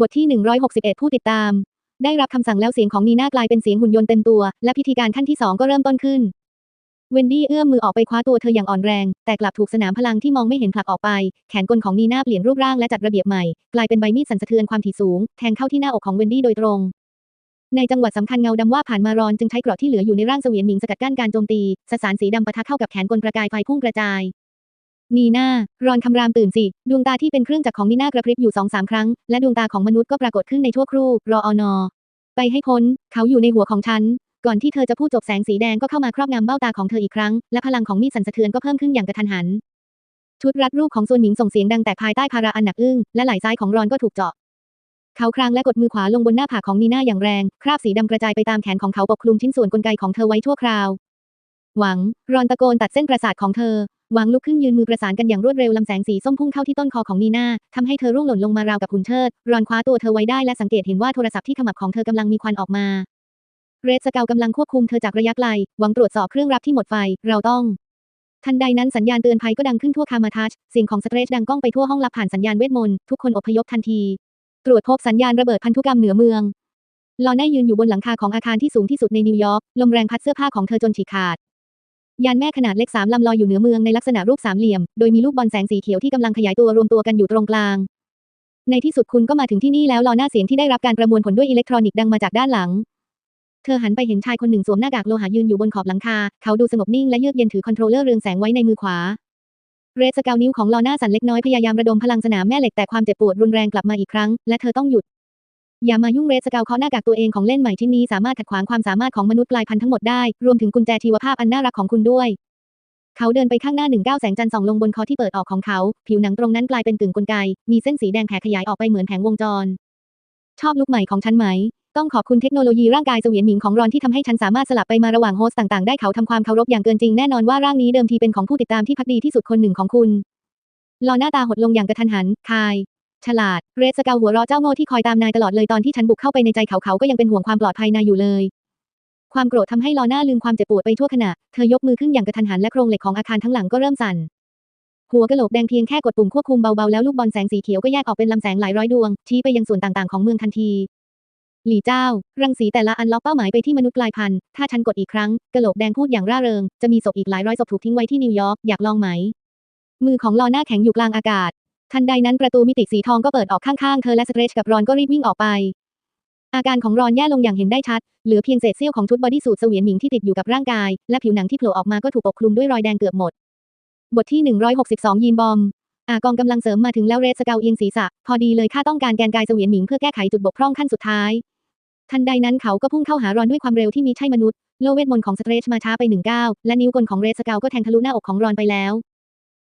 บทที่ 161 ผู้ติดตาม ได้รับคำสั่งแล้วเสียงของนีน่ากลายเป็นเสียงหุ่นยนต์เต็มตัว และพิธีการขั้นที่สองก็เริ่มต้นขึ้น เวนดี้เอื้อมมือออกไปคว้าตัวเธออย่างอ่อนแรง แต่กลับถูกสนามพลังที่มองไม่เห็นผลักออกไป แขนกลของนีน่าเปลี่ยนรูปร่างและจัดระเบียบใหม่ กลายเป็นใบมีดสั่นสะเทือนความถี่สูง แทงเข้าที่หน้าอกของเวนดี้โดยตรง ในจังหวัดสำคัญเงาดำว่าผ่านมารอนจึงใช้เกราะที่เหลืออยู่ในร่างเสวียนหมิงสกัดกั้นการโจมตีสสารสีดำปะทะเข้ากับแขนกลประกายไฟพุ่งกระจาย นีน่ารอนคำรามตื่นสิ ดวงตาที่เป็นเครื่องจักรของนีน่ากระพริบอยู่สองสามครั้ง และดวงตาของมนุษย์ก็ปรากฏขึ้นในชั่วครู่ รออนอ ไปให้พ้น เขาอยู่ในหัวของฉัน ก่อนที่เธอจะพูดจบแสงสีแดงก็เข้ามาครอบงำเบ้าตาของเธออีกครั้ง และพลังของมีดสั่นสะเทือนก็เพิ่มขึ้นอย่างกระทันหัน ชุดรัดรูปของส่วนหมิงส่งเสียงดังแตกภายใต้ภาระอันหนักอึ้ง และไหล่ซ้ายของรอนก็ถูกเจาะ เขาครางและกดมือขวาลงบนหน้าผากของนีน่าอย่างแรง คราบสีดำกระจายไปตามแขนของเขาปกคลุมชิ้นส่วนกลไกของเธอไว้ชั่วคราว หวัง รอนตะโกนตัดเส้นประสาทของเธอ หวังลุกขึ้นยืนมือประสานกันอย่างรวดเร็วลำแสงสีส้มพุ่งเข้าที่ต้นคอของนีน่าทำให้เธอร่วงหล่นลงมาราวกับหุ่นเชิด รอนคว้าตัวเธอไว้ได้และสังเกตเห็นว่าโทรศัพท์ที่ขมับของเธอกำลังมีควันออกมา เรดสเกลกำลังควบคุมเธอจากระยะไกล หวังตรวจสอบเครื่องรับที่หมดไฟ เราต้อง ทันใดนั้นสัญญาณเตือนภัยก็ดังขึ้นทั่วคามาทัชสียงของสเตรชดังก้องไปทั่วห้องรับผ่านสัญญาณเวทมนต์ ทุกคนอพยพทันที ตรวจพบสัญญาณระเบิดพันธุกรรมเหนือเมืองลอน่ายืนอยู่บนหลังคาของอาคารที่สูงที่สุดในนิวยอร์ก ลมแรงพัดเสื้อผ้าของเธอจนฉีกขาด ยานแม่ขนาดเล็กสามลำลอยอยู่เหนือเมืองในลักษณะรูปสามเหลี่ยม โดยมีลูกบอลแสงสีเขียวที่กำลังขยายตัวรวมตัวกันอยู่ตรงกลาง ในที่สุดคุณก็มาถึงที่นี่แล้วลอน่าเสียงที่ได้รับการประมวลผลด้วยอิเล็กทรอนิกส์ดังมาจากด้านหลัง เธอหันไปเห็นชายคนหนึ่งสวมหน้ากากโลหะยืนอยู่บนขอบหลังคา เขาดูสงบนิ่งและเยือกเย็นถือคอนโทรลเลอร์เรืองแสงไว้ในมือขวา เรสเกลนิ้วของลอน่าสั่นเล็กน้อยพยายามระดมพลังสนามแม่เหล็กแต่ความเจ็บปวดรุนแรงกลับมาอีกครั้ง และเธอต้องหยุด อย่ามายุ่งเรสเกลเคาะหน้ากากตัวเองของเล่นใหม่ชิ้นนี้สามารถขัดขวางความสามารถของมนุษย์กลายพันธุ์ทั้งหมดได้ รวมถึงกุญแจชีวภาพอันน่ารักของคุณด้วย เขาเดินไปข้างหน้าหนึ่งก้าวแสงจันทร์ส่องลงบนคอที่เปิดออกของเขา ผิวหนังตรงนั้นกลายเป็นกึ่งกลไก มีเส้นสีแดงแผ่ขยายออกไปเหมือนแผงวงจร ชอบลุคใหม่ของฉันไหม ต้องขอบคุณเทคโนโลยีร่างกายเสวียนหมิงของรอนที่ทำให้ฉันสามารถสลับไปมาระหว่างโฮสต์ต่างๆได้เขาทำความเคารพอย่างเกินจริงแน่นอนว่าร่างนี้เดิมทีเป็นของผู้ติดตามที่พักดีที่สุดคนหนึ่งของคุณลอหน้าตาหดลงอย่างกระทันหัน คาย ฉลาดเรดสเกลหัวเราะเจ้าโง่ที่คอยตามนายตลอดเลยตอนที่ฉันบุกเข้าไปในใจเขาเขาก็ยังเป็นห่วงความปลอดภัยนายอยู่เลย ความโกรธทำให้ลอหน้าลืมความเจ็บปวดไปทั่วขณะ เธอยกมือขึ้นอย่างกระทันหันและโครงเหล็กของอาคารทั้งหลังก็เริ่มสั่น หัวกะโหลกแดงเพียงแค่กดปุ่มควบคุมเบาๆแล้วลูกบอลแสงสีเขียวก็แยกออกเป็นลำแสงหลายร้อยดวง ชี้ไปยังส่วนต่างๆของเมืองทันที หลี่เจ้า รังสีแต่ละอันล็อกเป้าหมายไปที่มนุษย์กลายพันธุ์ถ้าฉันกดอีกครั้งกะโหลกแดงพูดอย่างร่าเริงจะมีศพอีกหลายร้อยศพถูกทิ้งไว้ที่นิวยอร์กอยากลองไหมมือของลอหน้าแข็งอยู่กลางอากาศ ทันใดนั้นประตูมิติสีทองก็เปิดออกข้างๆ เธอและสเตรชกับรอนก็รีบวิ่งออกไป อาการของรอนแย่ลงอย่างเห็นได้ชัด เหลือเพียงเศษเสี้ยวของชุดบอดี้สูทเสวียนหมิงที่ติดอยู่กับร่างกาย และผิวหนังที่โผล่ออกมาก็ถูกปกคลุมด้วยรอยแดงเกือบหมด บทที่ 162 ยีนบอม อากองกำลังเสริมมาถึงแล้วเรสเกลเอียงศีรษะ พอดีเลยข้าต้องการแกนกายเสวียนหมิงเพื่อแก้ไขจุดบกพร่องขั้นสุดท้าย ทันใดนั้นเขาก็พุ่งเข้าหารอนด้วยความเร็วที่มีใช่มนุษย์ โลเวทมนต์ของสเตรชมาช้าไปหนึ่งก้าวและนิ้วกลของเรสเกลก็แทงทะลุหน้าอกของรอนไปแล้ว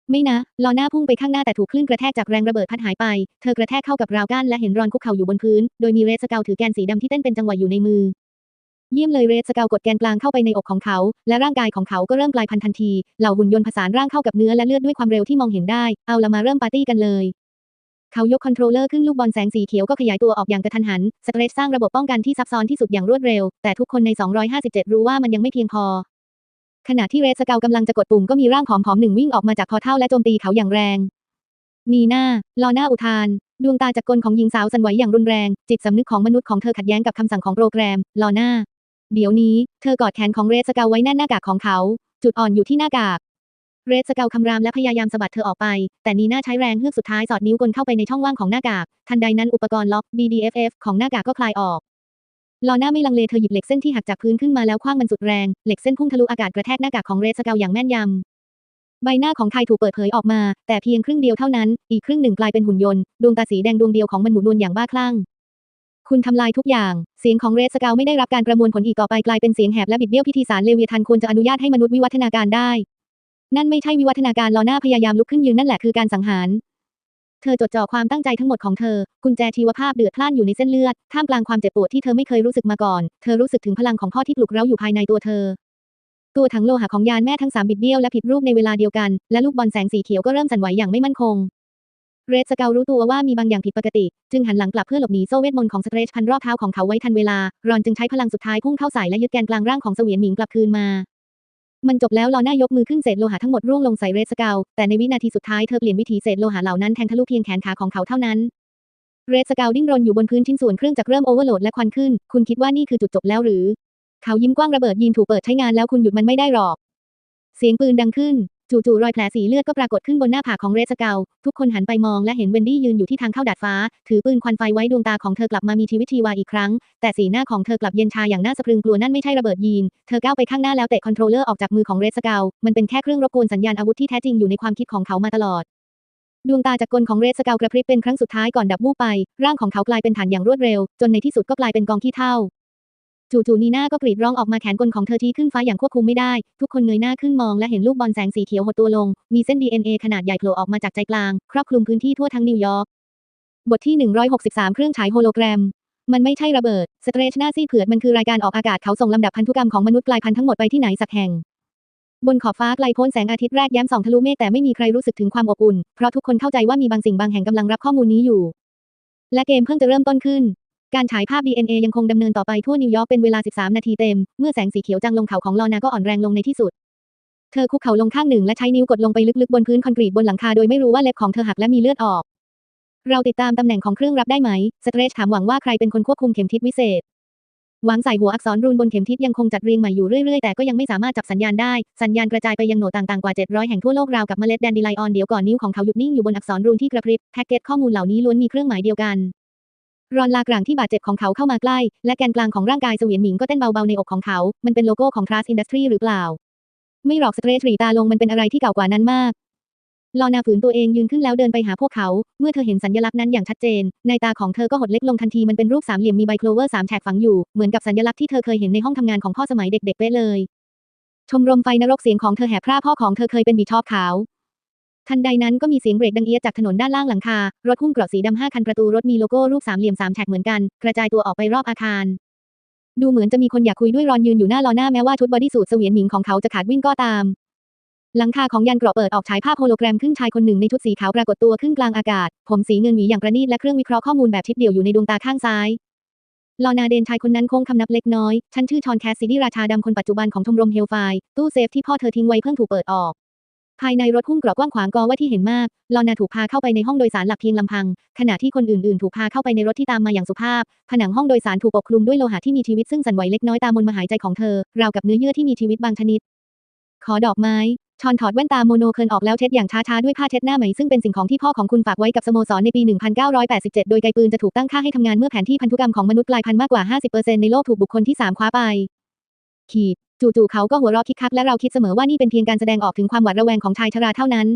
ไม่นะ ลอน้าพุ่งไปข้างหน้าแต่ถูกคลื่นกระแทกจากแรงระเบิดพัดหายไป เธอกระแทกเข้ากับราวกั้นและเห็นรอนคุกเข่าอยู่บนพื้น โดยมีเรสเกลถือแกนสีดำที่เต้นเป็นจังหวะอยู่ในมือ เยี่ยมเลยเรสเกลกดแกนกลางเข้าไปในอกของเขา และร่างกายของเขาก็เริ่มกลายพันธุ์ทันที เหล่าหุ่นยนต์ผสานร่างเข้ากับเนื้อและเลือดด้วยความเร็วที่มองเห็นได้ เอาละมาเริ่มปาร์ตี้กันเลย เขายกคอนโทรลเลอร์ขึ้นลูกบอลแสงสีเขียวก็ขยายตัวออกอย่างกระทันหัน สเตรชสร้างระบบป้องกันที่ซับซ้อนที่สุดอย่างรวดเร็ว แต่ทุกคนใน 257 รู้ว่ามันยังไม่เพียงพอ ขณะที่เรสเกลกำลังจะกดปุ่มก็มีร่างผอมๆหนึ่งวิ่งออกมาจากพอเท่าและโจมตีเขาอย่างแรง นีน่า ลอน้าอุทาน ดวงตาจากกลของหญิงสาวสั่นไหวอย่างรุนแรง จิตสำนึกของมนุษย์ของเธอขัดแย้งกับคำสั่งของโปรแกรม ลอน้าเดี๋ยวนี้ เธอกอดแขนของเรสเกลไว้แน่นหน้ากากของเขา จุดอ่อนอยู่ที่หน้ากาก เรสเกลคำรามและพยายามสะบัดเธอออกไป แต่นีน่าใช้แรงเฮือกสุดท้ายสอดนิ้วกลเข้าไปในช่องว่างของหน้ากาก ทันใดนั้นอุปกรณ์ล็อก BDFF ของหน้ากากก็คลายออก ลอหน้าไม่ลังเลเธอหยิบเหล็กเส้นที่หักจากพื้นขึ้นมาแล้วคว้างมันสุดแรง เหล็กเส้นพุ่งทะลุอากาศกระแทกหน้ากากของเรสเกลอย่างแม่นยำ ใบหน้าของไทถูกเปิดเผยออกมา แต่เพียงครึ่งเดียวเท่านั้น อีกครึ่งหนึ่งกลายเป็นหุ่นยนต์ ดวงตาสีแดงดวงเดียวของมันหมุนวนอย่างบ้าคลั่ง คุณทำลายทุกอย่าง เสียงของเรสเกลไม่ได้รับการประมวลผลอีกต่อไปกลายเป็นเสียงแหบและบิดเบี้ยวพิธีสารเลเวียทันควรจะอนุญาตให้มนุษย์วิวัฒนาการได้ นั่นไม่ใช่วิวัฒนาการลอหน้าพยายามลุกขึ้นยืนนั่นแหละคือการสังหาร เธอจดจ่อความตั้งใจทั้งหมดของเธอ กุญแจชีวภาพเดือดพล่านอยู่ในเส้นเลือด ท่ามกลางความเจ็บปวดที่เธอไม่เคยรู้สึกมาก่อน เธอรู้สึกถึงพลังของพ่อที่ปลุกเร้าอยู่ภายในตัวเธอ ตัวถังโลหะของยานแม่ทั้งสามบิดเบี้ยวและผิดรูปในเวลาเดียวกัน และลูกบอลแสงสีเขียวก็เริ่มสั่นไหวอย่างไม่มั่นคง เรดสเกลรู้ตัวว่ามีบางอย่างผิดปกติ จึงหันหลังกลับเพื่อหลบหนีโซ่เวทมนต์ของสเตรชพันรอบเท้าของเขาไว้ทันเวลา รอนจึงใช้พลังสุดท้ายพุ่งเข้าใส่และยึดแกนกลางร่างของเสวียนหมิงกลับคืนมา มันจบแล้วลอหน้ายกมือขึ้นเศษโลหะทั้งหมดร่วงลงใส่เรสเกลแต่ในวินาทีสุดท้ายเธอเปลี่ยนวิถีเศษโลหะเหล่านั้นแทงทะลุเพียงแขนขาของเขาเท่านั้น เรสเกลดิ้นรนอยู่บนพื้นชิ้นส่วนเครื่องจักรเริ่มโอเวอร์โหลดและควันขึ้น คุณคิดว่านี่คือจุดจบแล้วหรือ เขายิ้มกว้างระเบิดยีนถูกเปิดใช้งานแล้วคุณหยุดมันไม่ได้หรอก เสียงปืนดังขึ้น จู่ๆรอยแผลสีเลือดก็ปรากฏขึ้นบนหน้าผากของเรสเกลทุกคนหันไปมองและเห็นเวนดี้ยืนอยู่ที่ทางเข้าดาดฟ้า ถือปืนควันไฟไว้ดวงตาของเธอกลับมามีชีวิตชีวาอีกครั้ง แต่สีหน้าของเธอกลับเย็นชาอย่างน่าสะพรึงกลัวนั่นไม่ใช่ระเบิดยีน เธอก้าวไปข้างหน้าแล้วเตะคอนโทรลเลอร์ออกจากมือของเรสเกลมันเป็นแค่เครื่องรบกวนสัญญาณอาวุธที่แท้จริงอยู่ในความคิดของเขามาตลอดดวงตาจากกลของเรสเกลกระพริบเป็นครั้งสุดท้ายก่อนดับวูบไป ร่างของเขากลายเป็นฐานอย่างรวดเร็ว จนในที่สุดก็กลายเป็นกองขี้เถ้า จู่ๆนีน่าก็กรีดร้องออกมาแขนกลของเธอที่ขึ้นฟ้าอย่างควบคุมไม่ได้ ทุกคนเงยหน้าขึ้นมองและเห็นลูกบอลแสงสีเขียวหดตัวลง มีเส้น DNA ขนาดใหญ่โผล่ออกมาจากใจกลาง ครอบคลุมพื้นที่ทั่วทั้งนิวยอร์ก บทที่ 163 เครื่องฉายโฮโลแกรมมันไม่ใช่ระเบิด สเตรชหน้าซีเผือดมันคือรายการออกอากาศเขาส่งลำดับพันธุกรรมของมนุษย์กลายพันธุ์ทั้งหมดไปที่ไหนสักแห่ง บนขอบฟ้าไกลโพ้นแสงอาทิตย์แรกแย้มส่องทะลุเมฆแต่ไม่มีใครรู้สึกถึงความอบอุ่น เพราะทุกคนเข้าใจว่ามีบางสิ่งบางแห่งกำลังรับข้อมูลนี้อยู่ และเกมเพิ่งจะเริ่มต้นขึ้น การฉายภาพ DNA ยังคงดำเนินต่อไปทั่วนิวยอร์กเป็นเวลา 13 นาทีเต็ม เมื่อแสงสีเขียวจางลงเขาของลอนาก็อ่อนแรงลงในที่สุด เธอคุกเข่าลงข้างหนึ่งและใช้นิ้วกดลงไปลึกๆบนพื้นคอนกรีตบนหลังคาโดยไม่รู้ว่าเล็บของเธอหักและมีเลือดออก เราติดตามตำแหน่งของเครื่องรับได้ไหม สเตรชถามหวังว่าใครเป็นคนควบคุมเข็มทิศวิเศษ หวังใส่หัวอักษรรูนบนเข็มทิศยังคงจัดเรียงใหม่อยู่เรื่อยๆแต่ก็ยังไม่สามารถจับสัญญาณได้ สัญญาณกระจายไปยังโหนดต่างๆกว่า 700 แห่งทั่วโลกราวกับเมล็ดแดนดิไลออนเดี๋ยวก่อนนิ้วของเขาหยุดนิ่งอยู่บนอักษรรูนที่กระพริบแพ็กเกจข้อมูลเหล่านี้ล้วนมีเครื่องหมายเดียวกัน รอนลากลางที่บาดเจ็บของเขาเข้ามาใกล้ และแกนกลางของร่างกายเสวียนหมิงก็เต้นเบาๆในอกของเขา มันเป็นโลโก้ของ Trust Industry หรือเปล่า ไม่หรอกสเตรชหรีตาลงมันเป็นอะไรที่เก่ากว่านั้นมากลอนาฝืนตัวเองยืนขึ้นแล้วเดินไปหาพวกเขา เมื่อเธอเห็นสัญลักษณ์นั้นอย่างชัดเจน ในตาของเธอก็หดเล็กลงทันทีมันเป็นรูปสามเหลี่ยมมีใบโคลเวอร์สามแฉกฝังอยู่ เหมือนกับสัญลักษณ์ที่เธอเคยเห็นในห้องทำงานของพ่อสมัยเด็กๆเป๊ะเลย ชมรมไฟนรกเสียงของเธอแหบพร่าพ่อของเธอเคยเป็นบีชอบขาว ทันใดนั้นก็มีเสียงเบรกดังเอียดจากถนนด้านล่างหลังคา รถหุ้มเกราะสีดำห้าคันประตูรถมีโลโก้รูปสามเหลี่ยมสามแฉกเหมือนกัน กระจายตัวออกไปรอบอาคาร ดูเหมือนจะมีคนอยากคุยด้วยรอนยืนอยู่หน้าลอหน้าแม้ว่าชุดบอดี้สูทเสวียนหมิงของเขาจะขาดวิ่งก็ตาม หลังคาของยันเกราะเปิดออกฉายภาพโฮโลแกรมขึ้นชายคนหนึ่งในชุดสีขาวปรากฏตัวขึ้นกลางอากาศ ผมสีเงินหวีอย่างประณีตและเครื่องวิเคราะห์ข้อมูลแบบชิปเดี่ยวอยู่ในดวงตาข้างซ้ายลอนาเดนชายคนนั้นโค้งคำนับเล็กน้อย ฉันชื่อชอนแคสซิดีราชาดำคนปัจจุบันของชมรมเฮลไฟตู้เซฟที่พ่อเธอทิ้งไว้เพิ่งถูกเปิดออก ภายในรถหุ้มกราะกว้างขวางกอว่าที่เห็นมาก ลอนาถูกพาเข้าไปในห้องโดยสารหลักเพียงลำพัง ขณะที่คนอื่นๆ ถูกพาเข้าไปในรถที่ตามมาอย่างสุภาพ ผนังห้องโดยสารถูกปกคลุมด้วยโลหะที่มีชีวิตซึ่งสั่นไหวเล็กน้อยตามมนมหายใจของเธอ ราวกับเนื้อเยื่อที่มีชีวิตบางชนิด ขอดอกไม้ชอนถอดแว่นตาโมโนเคิลออกแล้วเช็ดอย่างช้าๆ ด้วยผ้าเช็ดหน้าไหมซึ่งเป็นสิ่งของที่พ่อของคุณฝากไว้กับสโมสรในปี 1987 โดยไกปืนจะถูกตั้งค่าให้ทำงานเมื่อแผนที่พันธุกรรมของมนุษย์กลายพันธุ์มากกว่า 50%ในโลกถูกบุคคลที่ 3 คว้าไป ขีดจู่ๆเขาก็หัวเราะคิกคักและเราคิดเสมอว่านี่เป็นเพียงการแสดงออกถึงความหวาดระแวงของชายชราเท่านั้น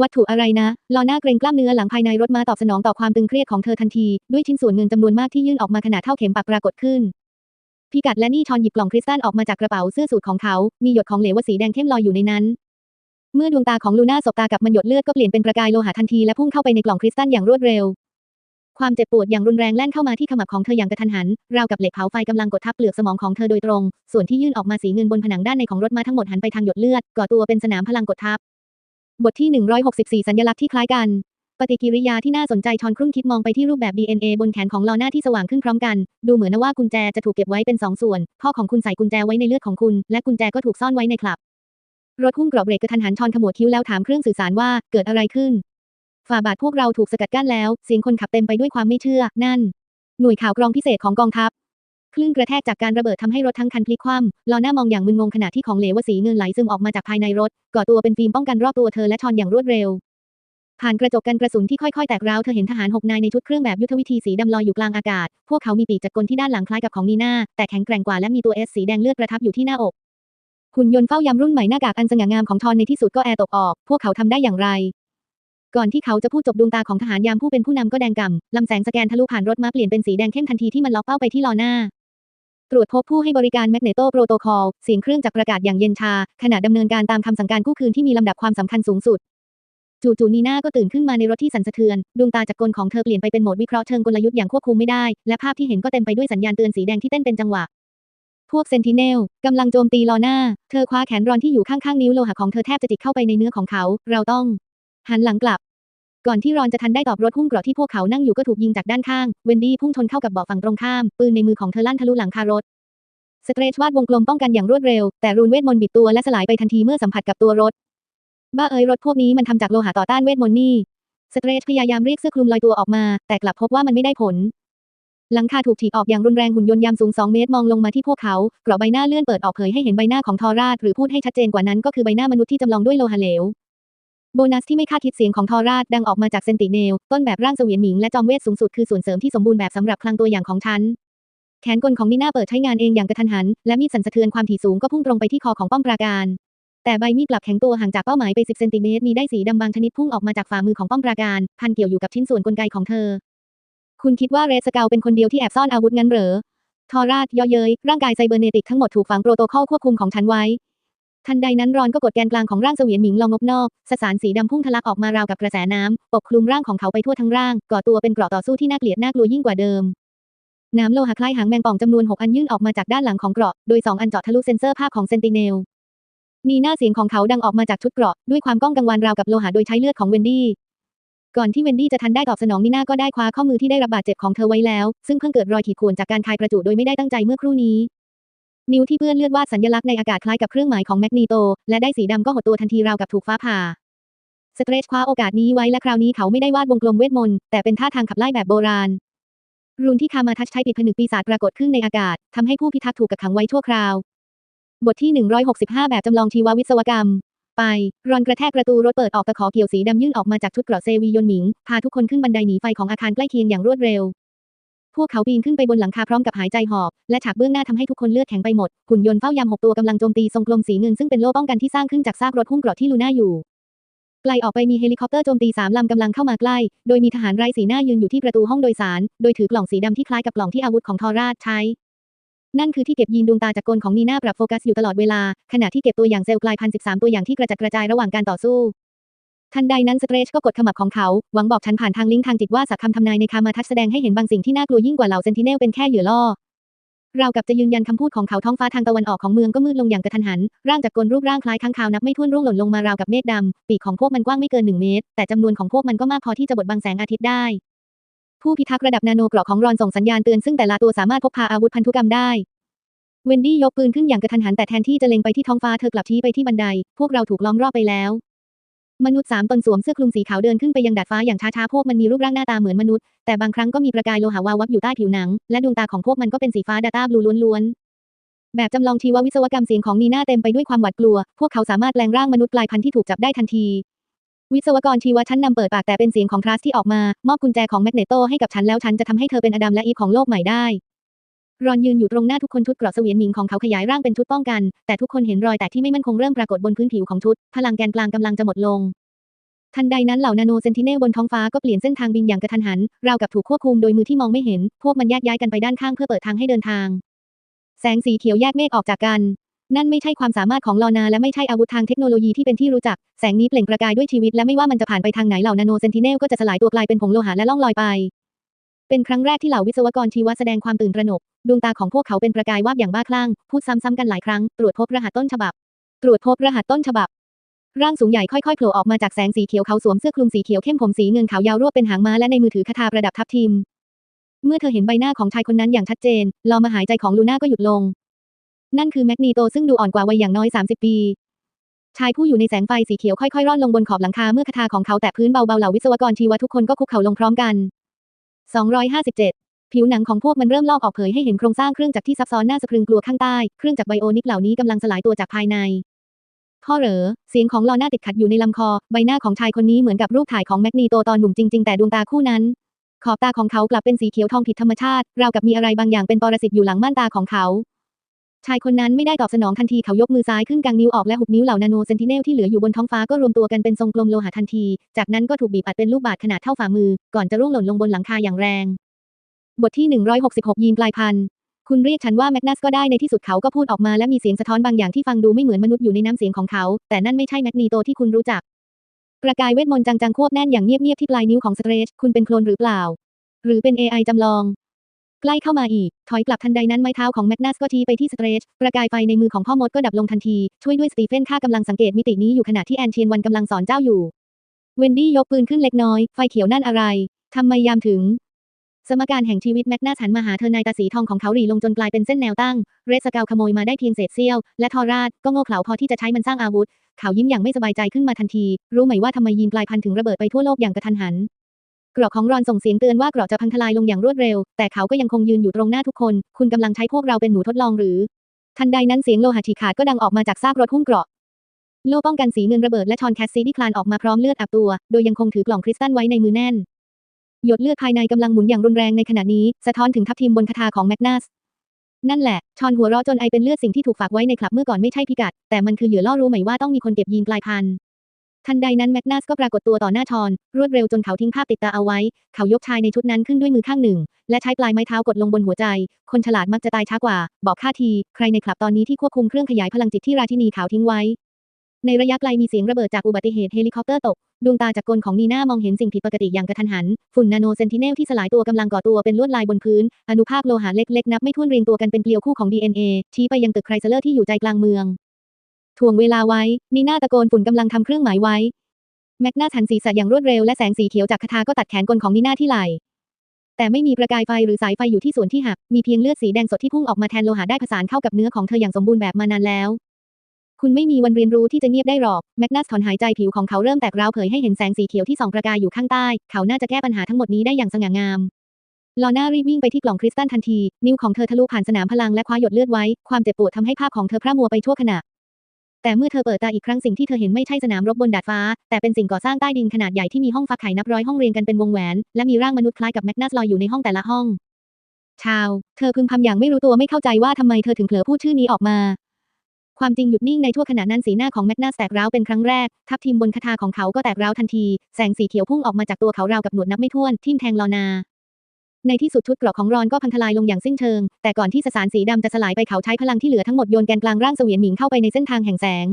วัตถุอะไรนะ ลอน้าเกรงกล้ามเนื้อหลังภายในรถมาตอบสนองต่อความตึงเครียดของเธอทันที ด้วยชิ้นส่วนเงินจำนวนมากที่ยื่นออกมาขนาดเท่าเข็มปักปรากฏขึ้น พิกัดและนี่ชอนหยิบกล่องคริสตัลออกมาจากกระเป๋าเสื้อสูทของเขา มีหยดของเหลวสีแดงเข้มลอยอยู่ในนั้น เมื่อดวงตาของลูน่าสบตากับมันหยดเลือดก็เปลี่ยนเป็นประกายโลหะทันทีและพุ่งเข้าไปในกล่องคริสตัลอย่างรวดเร็ว ความเจ็บปวดอย่างรุนแรงแล่นเข้ามาที่ขมับของเธออย่างกระทันหัน ราวกับเหล็กเผาไฟกำลังกดทับเปลือกสมองของเธอโดยตรง ส่วนที่ยื่นออกมาสีเงินบนผนังด้านในของรถมาทั้งหมดหันไปทางหยดเลือด ก่อตัวเป็นสนามพลังกดทับ บทที่ 164 สัญลักษณ์ที่คล้ายกัน ปฏิกิริยาที่น่าสนใจชอนครุ่นคิดมองไปที่รูปแบบ DNA บนแขนของลอหน้าที่สว่างขึ้นพร้อมกัน ดูเหมือนว่ากุญแจจะถูกเก็บไว้เป็นสองส่วน พ่อของคุณใส่กุญแจไว้ในเลือดของคุณ และกุญแจก็ถูกซ่อนไว้ในคลับ รถหุ้มกราะเบรกกระทันหันชอนขมวดคิ้วแล้วถามเครื่องสื่อสารว่าเกิดอะไรขึ้น ฝ่าบาทพวกเราถูกสกัดกั้นแล้ว เสียงคนขับเต็มไปด้วยความไม่เชื่อ นั่น หน่วยข่าวกรองพิเศษของกองทัพ คลื่นกระแทกจากการระเบิดทำให้รถทั้งคันพลิกคว่ำลอหน้ามองอย่างมึนงงขณะที่ของเหลวสีเงินไหลซึมออกมาจากภายในรถ ก่อตัวเป็นฟิล์มป้องกันรอบตัวเธอและชอนอย่างรวดเร็ว ผ่านกระจกกันกระสุนที่ค่อยๆ แตกร้าวเธอเห็นทหารหกนายในชุดเครื่องแบบยุทธวิธีสีดำลอยอยู่กลางอากาศ พวกเขามีปีกจากรกลที่ด้านหลังคล้ายกับของนีน่าแต่แข็งแกร่งกว่าและมีตัวเอสสีแดงเลือดประทับอยู่ที่หน้าอกหุ่นยนต์เฝ้ายามรุ่นใหม่หน้ากากอันสง่างามของทอนในที่สุดก็แอร์ตกออก พวกเขาทำได้อย่างไร ก่อนที่เขาจะพูดจบดวงตาของทหารยามผู้เป็นผู้นำก็แดงก่ำลำแสงสแกนทะลุผ่านรถม้าเปลี่ยนเป็นสีแดงเข้มทันทีที่มันล็อกเป้าไปที่ลอหน้าตรวจพบผู้ให้บริการแมกเนโตโปรโตคอลเสียงเครื่องจักรประกาศอย่างเย็นชา ขณะดำเนินการตามคำสั่งการกู้คืนที่มีลำดับความสำคัญสูงสุด จู่ๆนีน่าก็ตื่นขึ้นมาในรถที่สั่นสะเทือน ดวงตาจากกลของเธอเปลี่ยนไปเป็นโหมดวิเคราะห์เชิงกลยุทธ์อย่างควบคุมไม่ได้ และภาพที่เห็นก็เต็มไปด้วยสัญญาณเตือนสีแดงที่เต้นเป็นจังหวะ พวกเซนติเนลกำลังโจมตีลอหน้าเธอคว้าแขนรอนที่อยู่ข้างๆนิ้วโลหะของเธอแทบจะจิกเข้าไปในเนื้อของเขา เราต้อง หันหลังกลับ ก่อนที่รอนจะทันได้ตอบรถหุ้มเกราะที่พวกเขานั่งอยู่ก็ถูกยิงจากด้านข้าง เวนดี้พุ่งชนเข้ากับเบาะฝั่งตรงข้าม ปืนในมือของเธอลั่นทะลุหลังคารถ สเตรชวาดวงกลมป้องกันอย่างรวดเร็ว แต่รูนเวทมนต์บิดตัวและสลายไปทันทีเมื่อสัมผัสกับตัวรถ บ้าเอ้ยรถพวกนี้มันทำจากโลหะต่อต้านเวทมนต์นี่ สเตรชพยายามเรียกเสื้อคลุมลอยตัวออกมา แต่กลับพบว่ามันไม่ได้ผล หลังคาถูกถีบออกอย่างรุนแรงหุ่นยนต์ยามสูง 2 เมตรมองลงมาที่พวกเขากรอบใบหน้าเลื่อนเปิดออกเผยให้เห็นใบหน้าของทอราชหรือพูดให้ชัดเจนกว่านั้นก็คือใบหน้ามนุษย์ที่จำลองด้วยโลหะเหลว โบนัสที่ไม่คาดคิดเสียงของทอราชดังออกมาจากเซนติเนล ต้นแบบร่างเสวียนหมิงและจอมเวทสูงสุดคือส่วนเสริมที่สมบูรณ์แบบสำหรับคลังตัวอย่างของฉัน แขนกลของนีน่าเปิดใช้งานเองอย่างกระทันหัน และมีดสั่นสะเทือนความถี่สูงก็พุ่งตรงไปที่คอของป้อมปราการ แต่ใบมีดกลับแข็งตัวห่างจากเป้าหมายไป 10เซนติเมตรมีได้สีดำบางชนิดพุ่งออกมาจากฝ่ามือของป้อมปราการ พันเกี่ยวอยู่กับชิ้นส่วนกลไกของเธอ คุณคิดว่าเรสเกาเป็นคนเดียวที่แอบซ่อนอาวุธงั้นเหรอทอราชย่อเย้ยร่างกายไซเบอร์เนติกทั้งหมดถูกฝังโปรโตคอลควบคุมของฉันไว้ ทันใดนั้นรอนก็กดแกนกลางของร่างเสวียนหมิงลองงบนอกสสารสีดำพุ่งทะลักออกมาราวกับกระแสน้ำปกคลุมร่างของเขาไปทั่วทั้งร่าง ก่อตัวเป็นเกราะต่อสู้ที่น่าเกลียดน่ากลัวยิ่งกว่าเดิม น้ำโลหะคล้ายหางแมงป่องจำนวน6อันยื่นออกมาจากด้านหลังของเกราะ โดย2อันเจาะทะลุเซ็นเซอร์ภาพของเซนติเนลนีหน้าเสียงของเขาดังออกมาจากชุดเกราะด้วยความก้องกังวานราวกับโลหะโดยใช้เลือดของเวนดี้ก่อนที่เวนดี้จะทันได้ตอบสนองนีน่าก็ได้คว้าข้อมือที่ได้รับบาดเจ็บของเธอไว้แล้ว ซึ่งเพิ่งเกิดรอยขีดข่วนจากการคายประจุโดยไม่ได้ตั้งใจเมื่อครู่นี้ นิ้วที่เปื้อนเลือดวาดสัญลักษณ์ในอากาศคล้ายกับเครื่องหมายของแมกนีโต และได้สีดำก็หดตัวทันทีราวกับถูกฟ้าผ่า สเตรชคว้าโอกาสนี้ไว้และคราวนี้เขาไม่ได้วาดวงกลมเวทมนต์แต่เป็นท่าทางขับไล่แบบโบราณรูนที่คามาทัชใช้ปิดผนึกปีศาจปรากฏขึ้นในอากาศทำให้ผู้พิทักษ์ถูกกักขังไว้ชั่วคราว บทที่ 165 แบบจำลองชีววิศวกรรม ไป รอนกระแทกประตูรถเปิดออกตะขอเกี่ยวสีดำยื่นออกมาจากชุดเกราะเซวียนหมิง พาทุกคนขึ้นบันไดหนีไฟของอาคารใกล้เคียงอย่างรวดเร็ว พวกเขาปีนขึ้นไปบนหลังคาพร้อมกับหายใจหอบ และฉากเบื้องหน้าทำให้ทุกคนเลือดแข็งไปหมด หุ่นยนต์เฝ้ายามหกตัวกำลังโจมตีทรงกลมสีเงินซึ่งเป็นโล่ป้องกันที่สร้างขึ้นจากซากรถหุ้มเกราะที่ลูน่าอยู่ ไกลออกไปมีเฮลิคอปเตอร์โจมตีสามลำกำลังเข้ามาใกล้ โดยมีทหารไร้สีหน้ายืนอยู่ที่ประตูห้องโดยสาร โดยถือกล่องสีดำที่คล้ายกับกล่องที่อาวุธของทอราชใช้ นั่นคือที่เก็บยีนดวงตาจากกลของนีน่าปรับโฟกัสอยู่ตลอดเวลา ขณะที่เก็บตัวอย่างเซลล์กลายพันธุ์13ตัวอย่างที่กระจัดกระจายระหว่างการต่อสู้ ทันใดนั้นสเตรชก็กดขมับของเขา หวังบอกฉันผ่านทางลิงก์ทางจิตว่าสักคำทำนายในคามาทัชแสดงให้เห็นบางสิ่งที่น่ากลัวยิ่งกว่าเหล่าเซนติเนลเป็นแค่เหยื่อล่อเรากับจะยืนยันคำพูดของเขาท้องฟ้าทางตะวันออกของเมืองก็มืดลงอย่างกระทันหัน ร่างจากกลรูปร่างคล้ายค้างคาวนับไม่ถ้วนร่วงหล่นลงมาราวกับเมฆดำ ปีกของพวกมันกว้างไม่เกินหนึ่งเมตร แต่จำนวนของพวกมันก็มากพอที่จะบดบังแสงอาทิตย์ได้ ผู้พิทักษ์ระดับนาโนเกราะของรอนส่งสัญญาณเตือนซึ่งแต่ละตัวสามารถพกพาอาวุธพันธุกรรมได้ เวนดี้ยกปืนขึ้นอย่างกระทันหันแต่แทนที่จะเล็งไปที่ท้องฟ้าเธอกลับชี้ไปที่บันได พวกเราถูกล้อมรอบไปแล้ว มนุษย์สามตนสวมเสื้อคลุมสีขาวเดินขึ้นไปยังดาดฟ้าอย่างช้าๆ พวกมันมีรูปร่างหน้าตาเหมือนมนุษย์ แต่บางครั้งก็มีประกายโลหะวาววับอยู่ใต้ผิวหนัง และดวงตาของพวกมันก็เป็นสีฟ้าดาต้าบลูล้วนๆ แบบจำลองชีววิศวกรรมเสียงของนีน่าเต็มไปด้วยความหวาดกลัว พวกเขาสามารถแปลงร่างมนุษย์กลายพันธุ์ที่ถูกจับได้ทันที วิศวกรชีวชั้นนำเปิดปากแต่เป็นเสียงของทรัสที่ออกมา มอบกุญแจของแมกเนโตให้กับฉันแล้วฉันจะทำให้เธอเป็นอดัมและอีฟของโลกใหม่ได้ รอนยืนอยู่ตรงหน้าทุกคนชุดเกราะเสวียนหมิงของเขาขยายร่างเป็นชุดป้องกัน แต่ทุกคนเห็นรอยแตกที่ไม่มั่นคงเริ่มปรากฏบนพื้นผิวของชุด พลังแกนกลางกำลังจะหมดลง ทันใดนั้นเหล่านาโนเซนติเนลบนท้องฟ้าก็เปลี่ยนเส้นทางบินอย่างกระทันหัน ราวกับถูกควบคุมโดยมือที่มองไม่เห็น พวกมันแยกย้ายกันไปด้านข้างเพื่อเปิดทางให้เดินทาง แสงสีเขียวแยกเมฆออกจากกัน นั่นไม่ใช่ความสามารถของลอนาและไม่ใช่อาวุธทางเทคโนโลยีที่เป็นที่รู้จัก แสงนี้เปล่งประกายด้วยชีวิตและไม่ว่ามันจะผ่านไปทางไหนเหล่านาโนเซนติเนลก็จะสลายตัวกลายเป็นผงโลหะและล่องลอยไป เป็นครั้งแรกที่เหล่าวิศวกรชีวะแสดงความตื่นตระหนก ดวงตาของพวกเขาเป็นประกายวาบอย่างบ้าคลั่ง พูดซ้ำๆกันหลายครั้ง ตรวจพบรหัสต้นฉบับ ตรวจพบรหัสต้นฉบับ ร่างสูงใหญ่ค่อยๆโผล่ออกมาจากแสงสีเขียวเขาสวมเสื้อคลุมสีเขียวเข้มผมสีเงินขาวยาวรวบเป็นหางม้าและในมือถือคาถาประดับทับทิม เมื่อเธอเห็นใบหน้าของชายคนนั้นอย่างชัดเจนลอมาหายใจของลูน่าก็หยุดลง นั่นคือแมกนีโตซึ่งดูอ่อนกว่าวัยอย่างน้อย 30 ปีชายผู้อยู่ในแสงไฟสีเขียวค่อยๆร่อนลงบนขอบหลังคาเมื่อคาถาของเขาแตะพื้นเบาๆเหล่าวิศวกรชีวะทุกคนก็คุกเข่าลงพร้อมกัน 257ผิวหนังของพวกมันเริ่มลอกออกเผยให้เห็นโครงสร้างเครื่องจักรที่ซับซ้อนน่าสะพรึงกลัวข้างใต้ เครื่องจักรไบโอนิกเหล่านี้กำลังสลายตัวจากภายใน พ่อเหรอ เสียงของลอน่าติดขัดอยู่ในลำคอ ใบหน้าของชายคนนี้เหมือนกับรูปถ่ายของแมกนีโตตอนหนุ่มจริง ๆ แต่ดวงตาคู่นั้น ขอบตาของเขากลับเป็นสีเขียวทองผิดธรรมชาติ ราวกับมีอะไรบางอย่างเป็นปรสิตอยู่หลังม่านตาของเขา ชายคนนั้นไม่ได้ตอบสนองทันทีเขายกมือซ้ายขึ้นกางนิ้วออกและหุบนิ้วเหล่านาโนเซนติเนลที่เหลืออยู่บนท้องฟ้าก็รวมตัวกันเป็นทรงกลมโลหะทันที จากนั้นก็ถูกบีบอัดเป็นลูกบาศขนาดเท่าฝ่ามือ ก่อนจะร่วงหล่นลงบนหลังคาอย่างแรง บทที่ 166 ยีนกลายพันธุ์คุณเรียกฉันว่าแมกนัสก็ได้ในที่สุดเขาก็พูดออกมาและมีเสียงสะท้อนบางอย่างที่ฟังดูไม่เหมือนมนุษย์อยู่ในน้ำเสียงของเขา แต่นั่นไม่ใช่แมกนีโตที่คุณรู้จัก ประกายเวทมนต์จังๆควบแน่นอย่างเงียบๆที่ปลายนิ้วของสเตรชคุณเป็นโคลนหรือเปล่า หรือเป็น AI จำลอง ใกล้เข้ามาอีก ถอยกลับทันใดนั้นไม้เท้าของแมกนัสก็ชี้ไปที่สเตรช ประกายไฟในมือของพ่อมดก็ดับลงทันที ช่วยด้วยสตีเฟนข้ากำลังสังเกตมิตินี้อยู่ขณะที่แอนเชียนวันกำลังสอนเจ้าอยู่ เวนดี้ยกปืนขึ้นเล็กน้อย ไฟเขียวนั่นอะไรทำไมยามถึง สมการแห่งชีวิตแมกนาสหันมาหาเธอนายตาสีทองของเขาหรี่ลงจนกลายเป็นเส้นแนวตั้ง เรสกาวขโมยมาได้เพียงเศษเสี้ยว และทอราดก็โง่เขลาพอที่จะใช้มันสร้างอาวุธ เขายิ้มอย่างไม่สบายใจขึ้นมาทันที รู้ไหมว่าทำไมยีนกลายพันธุ์ถึงระเบิดไปทั่วโลกอย่างกระทันหัน เกราะของรอนส่งเสียงเตือนว่าเกราะจะพังทลายลงอย่างรวดเร็ว แต่เขาก็ยังคงยืนอยู่ตรงหน้าทุกคน คุณกำลังใช้พวกเราเป็นหนูทดลองหรือ ทันใดนั้นเสียงโลหะฉีกขาดก็ดังออกมาจากซากรถหุ้มเกราะ โล่ป้องกันสีเงินระเบิดและชอนแคสซีที่คลานออกมาพร้อมเลือดอาบตัว โดยยังคงถือกล่องคริสตัลไว้ในมือแน่น หยดเลือดภายในกำลังหมุนอย่างรุนแรงในขณะนี้ สะท้อนถึงทัพทีมบนคาถาของแมกนัสนั่นแหละ ชอนหัวเราะจนไอเป็นเลือดสิ่งที่ถูกฝากไว้ในคลับเมื่อก่อนไม่ใช่พิกัด แต่มันคือเหยื่อล่อรู้ไหมว่าต้องมีคนเก็บยีนกลายพันธุ์ ทันใดนั้นแมกนัสก็ปรากฏตัวต่อหน้าชอน รวดเร็วจนเขาทิ้งภาพติดตาเอาไว้ เขายกชายในชุดนั้นขึ้นด้วยมือข้างหนึ่ง และใช้ปลายไม้เท้ากดลงบนหัวใจ คนฉลาดมักจะตายช้ากว่า บอกข้าที ใครในคลับตอนนี้ที่ควบคุมเครื่องขยายพลังจิตที่ราชินีขาวทิ้งไว้ ในระยะไกลมีเสียงระเบิดจากอุบัติเหตุเฮลิคอปเตอร์ตก ดวงตาจากกลของนีน่ามองเห็นสิ่งผิดปกติอย่างกระทันหัน ฝุ่นนาโนเซนติเนลที่สลายตัวกำลังก่อตัวเป็นลวดลายบนพื้น อนุภาคโลหะเล็กๆนับไม่ถ้วนเรียงตัวกันเป็นเกลียวคู่ของ DNA ชี้ไปยังตึกไครเซเลอร์ที่อยู่ใจกลางเมือง ถ่วงเวลาไว้ นีน่าตะโกนฝุ่นกำลังทำเครื่องหมายไว้ แมกนาหันศีรษะอย่างรวดเร็วและแสงสีเขียวจากคาถาก็ตัดแขนกลของนีน่าที่ไหล่แต่ไม่มีประกายไฟหรือสายไฟอยู่ที่ส่วนที่หัก มีเพียงเลือดสีแดงสดที่พุ่งออกมาแทนโลหะได้ผสานเข้ากับเนื้อของเธออย่างสมบูรณ์แบบมานานแล้ว คุณไม่มีวันเรียนรู้ที่จะเงียบได้หรอก แมกนัสถอนหายใจผิวของเขาเริ่มแตกร้าวเผยให้เห็นแสงสีเขียวที่ส่องประกายอยู่ข้างใต้ เขาน่าจะแก้ปัญหาทั้งหมดนี้ได้อย่างสง่างาม ลอน่ารีบวิ่งไปที่กล่องคริสตัลทันที นิ้วของเธอทะลุผ่านสนามพลังและคว้าหยดเลือดไว้ ความเจ็บปวดทำให้ภาพของเธอพร่ามัวไปชั่วขณะ แต่เมื่อเธอเปิดตาอีกครั้งสิ่งที่เธอเห็นไม่ใช่สนามรบบนดาดฟ้า แต่เป็นสิ่งก่อสร้างใต้ดินขนาดใหญ่ที่มีห้องฟักไข่นับร้อยห้องเรียงกันเป็นวงแหวน และมีร่างมนุษย์คล้ายกับแมกนัสลอยอยู่ในห้องแต่ละห้อง ชาว เธอพึมพำอย่างไม่รู้ตัวไม่เข้าใจว่าทำไมเธอถึงเผลอพูดชื่อนี้ออกมา ความจริงหยุดนิ่งในชั่วขณะนั้นสีหน้าของแมกนัสแตกร้าวเป็นครั้งแรก ทัพทีมบนคาถาของเขาก็แตกร้าวทันที แสงสีเขียวพุ่งออกมาจากตัวเขาราวกับหนวดนับไม่ถ้วนทิ่มแทงลอนา ในที่สุดชุดเกราะของรอนก็พังทลายลงอย่างสิ้นเชิง แต่ก่อนที่สสารสีดำจะสลายไปเขาใช้พลังที่เหลือทั้งหมดโยนแกนกลางร่างเสวียนหมิงเข้าไปในเส้นทางแห่งแสง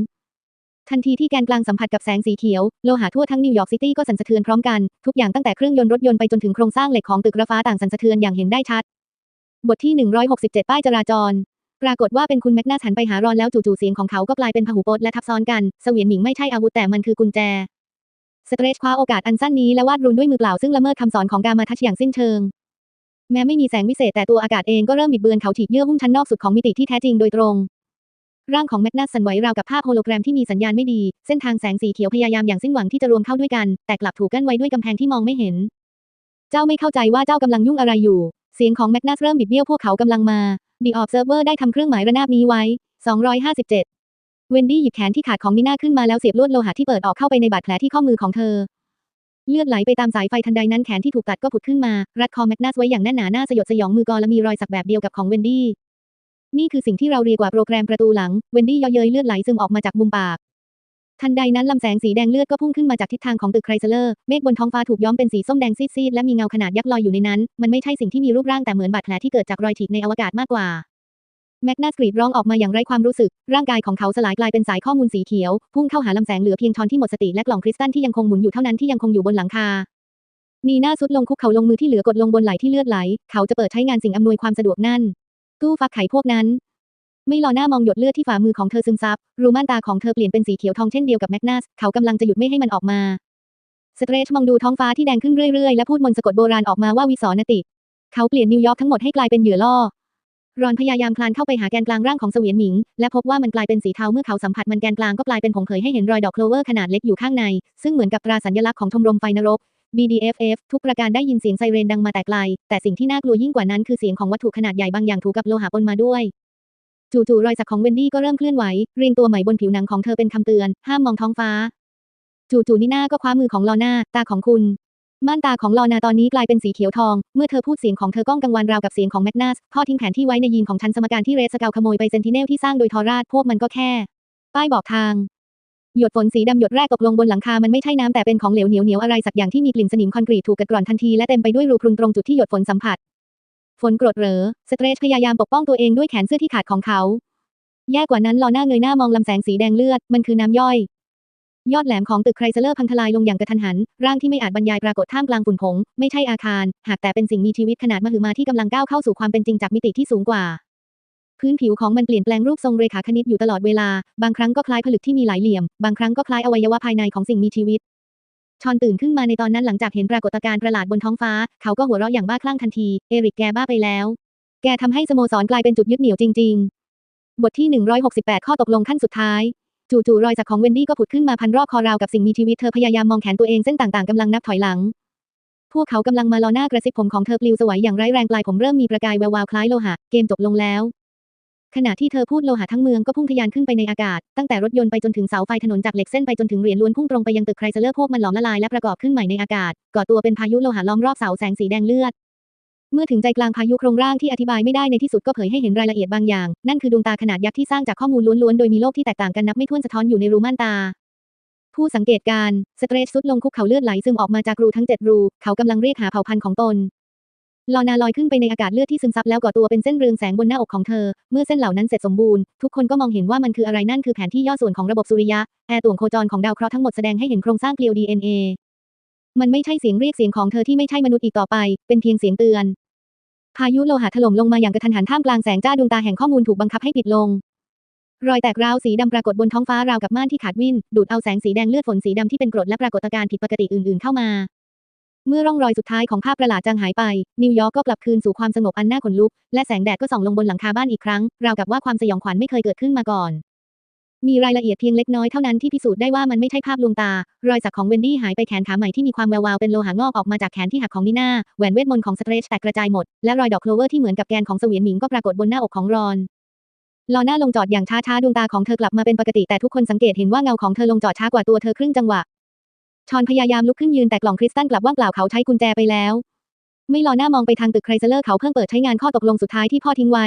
ทันทีที่แกนกลางสัมผัสกับแสงสีเขียว โลหะทั่วทั้งนิวยอร์กซิตี้ก็สั่นสะเทือนพร้อมกัน ทุกอย่างตั้งแต่เครื่องยนต์รถยนต์ไปจนถึงโครงสร้างเหล็กของตึกระฟ้าต่างสั่นสะเทือนอย่างเห็นได้ชัด บทที่ 167 ป้ายจราจรปรากฏว่าเป็นคุณแมกนัสหันไปหารอนแล้วจู่ๆเสียงของเขาก็กลายเป็นพหูพจน์และทับซ้อนกันเสวียนหมิงไม่ใช่อาวุธแต่มันคือกุญแจสเตรชคว้าโอกาสอันสั้นนี้และวาดรุนด้วยมือเปล่าซึ่งละเมิดคำสอนของกามาทัชอย่างสิ้นเชิง แม้ไม่มีแสงวิเศษแต่ตัวอากาศเองก็เริ่มบิดเบือนเขาฉีกเยื่อหุ้มชั้นนอกสุดของมิติที่แท้จริงโดยตรง ร่างของแมกนัสสั่นไหวราวกับภาพโฮโลแกรมที่มีสัญญาณไม่ดี เส้นทางแสงสีเขียวพยายามอย่างสิ้นหวังที่จะรวมเข้าด้วยกัน แต่กลับถูกกั้นไว้ด้วยกำแพงที่มองไม่เห็น เจ้าไม่เข้าใจว่าเจ้ากำลังยุ่งอะไรอยู่ เสียงของแมกนัสเริ่มบิดเบี้ยวพวกเขากำลังมา The Observer ได้ทำเครื่องหมายระนาบนี้ไว้ 257 เวนดี้หยิบแขนที่ขาดของนีน่าขึ้นมาแล้วเสียบลวดโลหะที่เปิดออกเข้าไปในบาดแผลที่ข้อมือของเธอ เลือดไหลไปตามสายไฟทันใดนั้นแขนที่ถูกตัดก็ผุดขึ้นมา รัดคอแมกนัสไว้อย่างแน่นหนาหน้าสยดสยองมือกอและมีรอยสักแบบเดียวกับของเวนดี้ นี่คือสิ่งที่เราเรียกว่าโปรแกรมประตูหลัง เวนดี้เย่อเย้ยเลือดไหลซึมออกมาจากมุมปาก ทันใดนั้นลำแสงสีแดงเลือดก็พุ่งขึ้นมาจากทิศทางของตึกไครเซเลอร์ เมฆบนท้องฟ้าถูกย้อมเป็นสีส้มแดงซีดๆและมีเงาขนาดยักษ์ลอยอยู่ในนั้น มันไม่ใช่สิ่งที่มีรูปร่างแต่เหมือนบาดแผลที่เกิดจากรอยฉีกในอวกาศมากกว่า แมกนัสกรีดร้องออกมาอย่างไร้ความรู้สึก ร่างกายของเขาสลายกลายเป็นสายข้อมูลสีเขียว พุ่งเข้าหาลำแสงเหลือเพียงชอนที่หมดสติและกล่องคริสตัลที่ยังคงหมุนอยู่เท่านั้นที่ยังคงอยู่บนหลังคา นีน่าซุดลงคุกเข่าลงมือที่เหลือกดลงบนไหล่ที่เลือดไหล เขาจะเปิดใช้งานสิ่งอำนวยความสะดวกนั่น ตู้ฟักไข่พวกนั้น ไม่รอหน้ามองหยดเลือดที่ฝ่ามือของเธอซึมซับ รูม่านตาของเธอเปลี่ยนเป็นสีเขียวทองเช่นเดียวกับแมกนัส เขากำลังจะหยุดไม่ให้มันออกมา สเตรชมองดูท้องฟ้าที่แดงขึ้นเรื่อยๆ และพูดมนต์สะกดโบราณออกมาว่าวิสรนติ เขาเปลี่ยนนิวยอร์กทั้งหมดให้กลายเป็นเหยื่อล่อ รอนพยายามคลานเข้าไปหาแกนกลางร่างของเสวียนหมิง และพบว่ามันกลายเป็นสีเทาเมื่อเขาสัมผัสมันแกนกลางก็กลายเป็นผงเผยให้เห็นรอยดอกโคลเวอร์ขนาดเล็กอยู่ข้างใน ซึ่งเหมือนกับตราสัญลักษณ์ของชมรมไฟนรก BDFF ทุกประการได้ยินเสียงไซเรนดังมาแต่ไกล แต่สิ่งที่น่ากลัวยิ่งกว่านั้นคือเสียงของวัตถุขนาดใหญ่บางอย่างถูกกับโลหะปนมาด้วยจู่ๆรอยสักของเวนดี้ก็เริ่มเคลื่อนไหวเรียงตัวใหม่บนผิวหนังของเธอเป็นคำเตือน ห้ามมองท้องฟ้า จู่ๆนิน่าก็คว้ามือของลอน่าตาของคุณ ม่านตาของลอนาตอนนี้กลายเป็นสีเขียวทอง เมื่อเธอพูดเสียงของเธอก้องกังวานราวกับเสียงของแมกนัสพ่อทิ้งแผนที่ไว้ในยีนของฉันสมการที่เรสเกาขโมยไปเซนติเนลที่สร้างโดยทอราดพวกมันก็แค่ ป้ายบอกทาง หยดฝนสีดำหยดแรกตกลงบนหลังคา มันไม่ใช่น้ำแต่เป็นของเหลวเหนียวเหนียวอะไรสักอย่างที่มีกลิ่นสนิมคอนกรีตถูกกัดกร่อนทันทีและเต็มไปด้วยรูพรุนตรงจุดที่หยดฝนสัมผัส ฝนกรดเหรอ สเตรชพยายามปกป้องตัวเองด้วยแขนเสื้อที่ขาดของเขา แย่กว่านั้นลอน้าเงยหน้ามองลำแสงสีแดงเลือด มันคือน้ำย่อย ยอดแหลมของตึกไครเซเลอร์พังทลายลงอย่างกระทันหัน ร่างที่ไม่อาจบรรยายปรากฏท่ามกลางฝุ่นผง ไม่ใช่อาคาร หากแต่เป็นสิ่งมีชีวิตขนาดมหึมาที่กำลังก้าวเข้าสู่ความเป็นจริงจากมิติที่สูงกว่า พื้นผิวของมันเปลี่ยนแปลงรูปทรงเรขาคณิตอยู่ตลอดเวลา บางครั้งก็คล้ายผลึกที่มีหลายเหลี่ยม บางครั้งก็คล้ายอวัยวะภายในของสิ่งมีชีวิต ชอนตื่นขึ้นมาในตอนนั้นหลังจากเห็นปรากฏการณ์ประหลาดบนท้องฟ้า เขาก็หัวเราะอย่างบ้าคลั่งทันที เอริกแกบ้าไปแล้ว แกทำให้สโมสรกลายเป็นจุดยึดเหนี่ยวจริง ๆ บทที่ 168 ข้อตกลงขั้นสุดท้าย จู่ๆรอยสักของเวนดี้ก็ผุดขึ้นมาพันรอบคอราวกับสิ่งมีชีวิตเธอพยายามมองแขนตัวเองเส้นต่างๆกำลังนับถอยหลัง พวกเขากำลังมาลอหน้ากระซิบผมของเธอปลิวสวยอย่างไร้แรงปลายผมเริ่มมีประกายแวววาวคล้ายโลหะเกมจบลงแล้ว ขณะที่เธอพูดโลหะทั้งเมืองก็พุ่งทะยานขึ้นไปในอากาศ ตั้งแต่รถยนต์ไปจนถึงเสาไฟถนนจากเหล็กเส้นไปจนถึงเหรียญล้วนพุ่งตรงไปยังตึกไครเซเลอร์พวกมันหลอมละลายและประกอบขึ้นใหม่ในอากาศก่อตัวเป็นพายุโลหะล้อมรอบเสาแสงสีแดงเลือด เมื่อถึงใจกลางพายุโครงร่างที่อธิบายไม่ได้ในที่สุดก็เผยให้เห็นรายละเอียดบางอย่าง นั่นคือดวงตาขนาดยักษ์ที่สร้างจากข้อมูลล้วนๆ โดยมีโลกที่แตกต่างกันนับไม่ถ้วนสะท้อนอยู่ในรูม่านตา ผู้สังเกตการสเตรชสุดลงคุกเขาเลือดไหลซึมออกมาจากรูทั้งเจ็ดรู เขากำลังเรียกหาเผ่าพันธุ์ของตนลอนาลอยขึ้นไปในอากาศเลือดที่ซึมซับแล้วก่อตัวเป็นเส้นเรืองแสงบนหน้าอกของเธอ เมื่อเส้นเหล่านั้นเสร็จสมบูรณ์ ทุกคนก็มองเห็นว่ามันคืออะไรนั่นคือแผนที่ย่อส่วนของระบบสุริยะ แอร์ต่วงโคจรของดาวเคราะห์ทั้งหมดแสดงให้เห็นโครงสร้างเกลียว DNA มันไม่ใช่เสียงเรียกเสียงของเธอที่ไม่ใช่มนุษย์อีกต่อไป เป็นเพียงเสียงเตือน พายุโลหะถล่มลงมาอย่างกระทันหันท่ามกลางแสงจ้าดวงตาแห่งข้อมูลถูกบังคับให้ปิดลง รอยแตกร้าวสีดำปรากฏบนท้องฟ้าราวกับม่านที่ขาดวิ่นดูดเอาแสงสีแดงเลือดฝนสีดำที่เป็นกรดและปรากฏการณ์ผิดปกติอื่นๆเข้ามา เมื่อร่องรอยสุดท้ายของภาพประหลาดจางหายไป นิวยอร์กก็กลับคืนสู่ความสงบอันน่าขนลุก และแสงแดดก็ส่องลงบนหลังคาบ้านอีกครั้ง ราวกับว่าความสยองขวัญไม่เคยเกิดขึ้นมาก่อน มีรายละเอียดเพียงเล็กน้อยเท่านั้นที่พิสูจน์ได้ว่ามันไม่ใช่ภาพลวงตา รอยสักของเวนดี้หายไปแขนขาใหม่ที่มีความแวววาวเป็นโลหะงอกออกมาจากแขนที่หักของนีน่าแหวนเวทมนต์ของสเตรชแตกกระจายหมด และรอยดอกโคลเวอร์ที่เหมือนกับแกนของเสวียนหมิงก็ปรากฏบนหน้าอกของรอนลอน่าลงจอดอย่างช้าๆดวงตาของเธอกลับมาเป็นปกติแต่ทุกคนสังเกตเห็นว่าเงาของเธอลงจอดช้ากว่าตัวเธอครึ่งจังหวะชอนพยายามลุกขึ้นยืนแต่กล่องคริสตัลกลับว่างเปล่าเขาใช้กุญแจไปแล้ว ไม่รอหน้ามองไปทางตึกไครเซเลอร์เขาเพิ่งเปิดใช้งานข้อตกลงสุดท้ายที่พ่อทิ้งไว้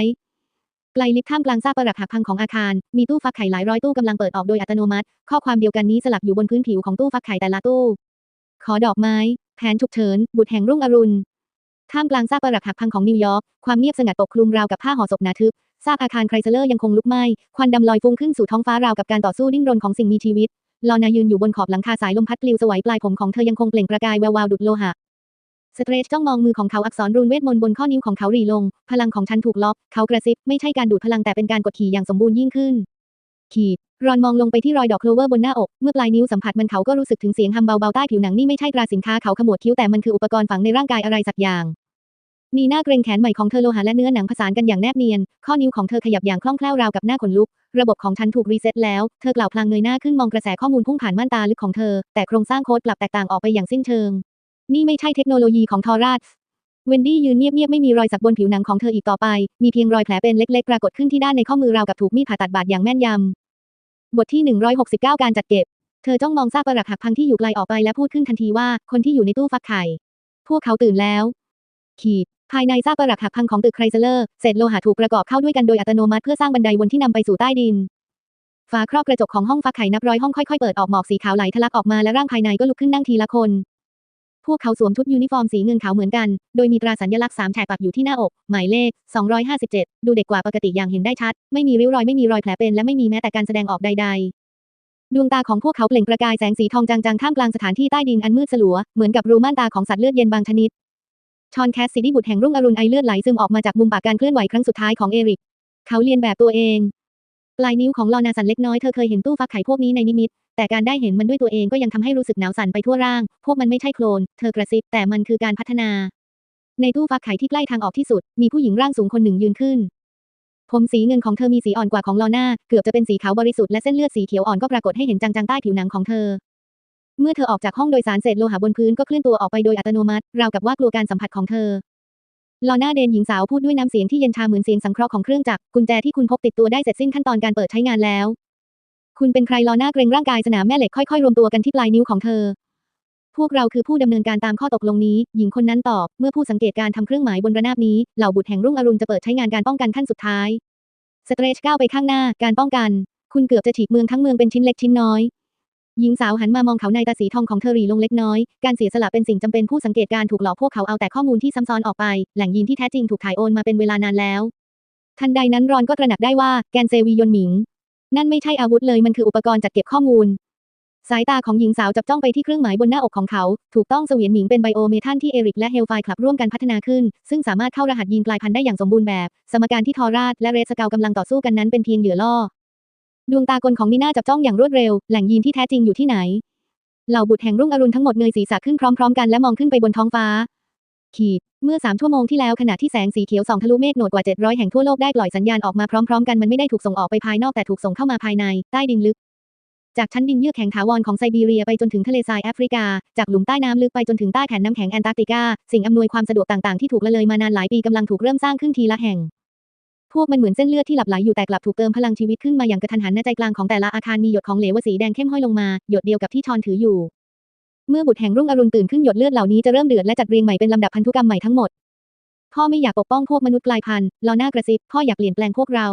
ไกลลิฟต์ท่ามกลางซากปรักหักพังของอาคาร มีตู้ฟักไข่หลายร้อยตู้กำลังเปิดออกโดยอัตโนมัติ ข้อความเดียวกันนี้สลักอยู่บนพื้นผิวของตู้ฟักไข่แต่ละตู้ ขอดอกไม้ แผนฉุกเฉิน บุตรแห่งรุ่งอรุณ ท่ามกลางซากปรักหักพังของนิวยอร์ก ความเงียบสงัดปกคลุมราวกับผ้าห่อศพหนาทึบ ซากอาคารไครเซเลอร์ยังคงลุกไหม้ ควันดำลอยฟุ้งขึ้นสู่ท้องฟ้าราวกับการต่อสู้ดิ้นรนของสิ่งมีชีวิต ลอนายืนอยู่บนขอบหลังคาสายลมพัดปลิวสวัยปลายผมของเธอยังคงเปล่งประกายแวววาวดุจโลหะ สเตรชจ้องมองมือของเขาอักษรรูนเวทมนต์บนข้อนิ้วของเขาหรี่ลง พลังของฉันถูกล็อก เขากระซิบ ไม่ใช่การดูดพลังแต่เป็นการกดขี่อย่างสมบูรณ์ยิ่งขึ้น ขีด รอนมองลงไปที่รอยดอกโคลเวอร์บนหน้าอก เมื่อปลายนิ้วสัมผัสมันเขาก็รู้สึกถึงเสียงฮัมเบาๆใต้ผิวหนังนี่ไม่ใช่ตราสินค้าเขาขมวดคิ้วแต่มันคืออุปกรณ์ฝังในร่างกายอะไรสักอย่างนีหน่าเกรงแขนใหม่ของเธอโลหะและเนื้อหนังผสานกันอย่างแนบเนียน ข้อนิ้วของเธอขยับอย่างคล่องแคล่วราวกับหน้าขนลุก ระบบของฉันถูกรีเซ็ตแล้ว เธอกล่าวพลางเงยหน้าขึ้นมองกระแสข้อมูลพุ่งผ่านม่านตาลึกของเธอ แต่โครงสร้างโค้ดกลับแตกต่างออกไปอย่างสิ้นเชิง นี่ไม่ใช่เทคโนโลยีของทอราสเวนดี้ยืนเงียบๆไม่มีรอยสักบนผิวหนังของเธออีกต่อไป มีเพียงรอยแผลเป็นเล็กๆ ปรากฏขึ้นที่ด้านในข้อมือราวกับถูกมีดผ่าตัดบาดอย่างแม่นยำ บทที่ 169 การจัดเก็บ เธอจ้องมองซากปรักหักพังที่อยู่ไกลออกไปและพูดขึ้นทันทีว่า คนที่อยู่ในตู้ฟักไข่ พวกเขาตื่นแล้ว ขีด ภายในซากปรักหักพังของตึกไครเซเลอร์ เศษโลหะถูกประกอบเข้าด้วยกันโดยอัตโนมัติเพื่อสร้างบันไดวนที่นำไปสู่ใต้ดินฝาครอบกระจกของห้องฟักไข่นับร้อยห้องค่อยๆเปิดออกหมอกสีขาวไหลทะลักออกมาและร่างภายในก็ลุกขึ้นนั่งทีละคน พวกเขาสวมชุดยูนิฟอร์มสีเงินขาวเหมือนกัน โดยมีตราสัญลักษณ์สามแฉกปักอยู่ที่หน้าอก หมายเลข 257 ดูเด็กกว่าปกติอย่างเห็นได้ชัด ไม่มีริ้วรอยไม่มีรอยแผลเป็นและไม่มีแม้แต่การแสดงออกใด ๆดวงตาของพวกเขาเปล่งประกายแสงสีทองจางๆ ท่ามกลางสถานที่ใต้ดินอันมืดสลัว เหมือนกับรูม่านตาของสัตว์เลือดเย็นบางชนิด ชอนแคสซิดี้บุตรแห่งรุ่งอรุณไอเลือดไหลซึมออกมาจากมุมปากการเคลื่อนไหวครั้งสุดท้ายของเอริก เขาเลียนแบบตัวเอง ปลายนิ้วของลอนาสันเล็กน้อยเธอเคยเห็นตู้ฟักไข่พวกนี้ในนิมิต แต่การได้เห็นมันด้วยตัวเองก็ยังทำให้รู้สึกหนาวสั่นไปทั่วร่าง พวกมันไม่ใช่โคลน เธอกระซิบ แต่มันคือการพัฒนา ในตู้ฟักไข่ที่ใกล้ทางออกที่สุด มีผู้หญิงร่างสูงคนหนึ่งยืนขึ้น ผมสีเงินของเธอมีสีอ่อนกว่าของลอน่า เกือบจะเป็นสีขาวบริสุทธิ์และเส้นเลือดสีเขียวอ่อนก็ปรากฏให้เห็นจางๆใต้ผิวหนังของเธอ เมื่อเธอออกจากห้องโดยสารเศษโลหะบนพื้นก็เคลื่อนตัวออกไปโดยอัตโนมัติ ราวกับว่ากลัวการสัมผัสของเธอลอน่าเดนหญิงสาวพูดด้วยน้ำเสียงที่เย็นชาเหมือนเสียงสังเคราะห์ของเครื่องจักรกุญแจที่คุณพกติดตัวได้เสร็จสิ้นขั้นตอนการเปิดใช้งานแล้ว คุณเป็นใครลอหน่าเกรงร่างกายสนามแม่เหล็กค่อยๆ รวมตัวกันที่ปลายนิ้วของเธอ พวกเราคือผู้ดำเนินการตามข้อตกลงนี้ หญิงคนนั้นตอบ เมื่อผู้สังเกตการทำเครื่องหมายบนระนาบนี้ เหล่าบุตรแห่งรุ่งอรุณจะเปิดใช้งานการป้องกันขั้นสุดท้าย สเตรชก้าวไปข้างหน้า การป้องกัน คุณเกือบจะฉีกเมืองทั้งเมืองเป็นชิ้นเล็กชิ้นน้อย หญิงสาวหันมามองเขาในตาสีทองของเธอรีลงเล็กน้อย การเสียสละเป็นสิ่งจำเป็นผู้สังเกตการถูกหลอกพวกเขาเอาแต่ข้อมูลที่ซ้ำซ้อนออกไป แหล่งยีนที่แท้จริงถูกถ่ายโอนมาเป็นเวลานานแล้ว ทันใดนั้นรอนก็ตระหนักได้ว่าแกนเซวียนหมิง นั่นไม่ใช่อาวุธเลยมันคืออุปกรณ์จัดเก็บข้อมูล สายตาของหญิงสาวจับจ้องไปที่เครื่องหมายบนหน้าอกของเขา ถูกต้องเสวียนหมิงเป็นไบโอเมทันที่เอริกและเฮลไฟคลับร่วมกันพัฒนาขึ้น ซึ่งสามารถเข้ารหัสยีนกลายพันธุ์ได้อย่างสมบูรณ์แบบ สมการที่ทอราดและเรสเกากำลังต่อสู้กันนั้นเป็นเพียงเหยื่อล่อ ดวงตากลของนีน่าจับจ้องอย่างรวดเร็ว แหล่งยีนที่แท้จริงอยู่ที่ไหน เหล่าบุตรแห่งรุ่งอรุณทั้งหมดเงยศีรษะขึ้นพร้อมๆ กันและมองขึ้นไปบนท้องฟ้า ขีดเมื่อสามชั่วโมงที่แล้วขณะที่แสงสีเขียวส่องทะลุเมฆโหนดกว่า 700 แห่งทั่วโลกได้ปล่อยสัญญาณออกมาพร้อมๆกันมันไม่ได้ถูกส่งออกไปภายนอกแต่ถูกส่งเข้ามาภายในใต้ดินลึก จากชั้นดินเยือกแข็งถาวรของไซบีเรียไปจนถึงทะเลทรายแอฟริกา จากหลุมใต้น้ำลึกไปจนถึงใต้แผ่นน้ำแข็งแอนตาร์กติกา สิ่งอำนวยความสะดวกต่างๆที่ถูกละเลยมานานหลายปีกำลังถูกเริ่มสร้างขึ้นทีละแห่ง พวกมันเหมือนเส้นเลือดที่หลับไหลอยู่แต่กลับถูกเติมพลังชีวิตขึ้นมาอย่างกระทันหันณใจกลางของแต่ละอาคารมีหยดของเหลวสีแดงเข้มห้อยลงมาหยดเดียวกับที่ชอนถืออยู่ เมื่อบุตรแห่งรุ่งอรุณตื่นขึ้นหยดเลือดเหล่านี้จะเริ่มเดือดและจัดเรียงใหม่เป็นลำดับพันธุกรรมใหม่ทั้งหมด พ่อไม่อยากปกป้องพวกมนุษย์กลายพันธุ์ลอน่ากระซิบ พ่ออยากเปลี่ยนแปลงพวกเรา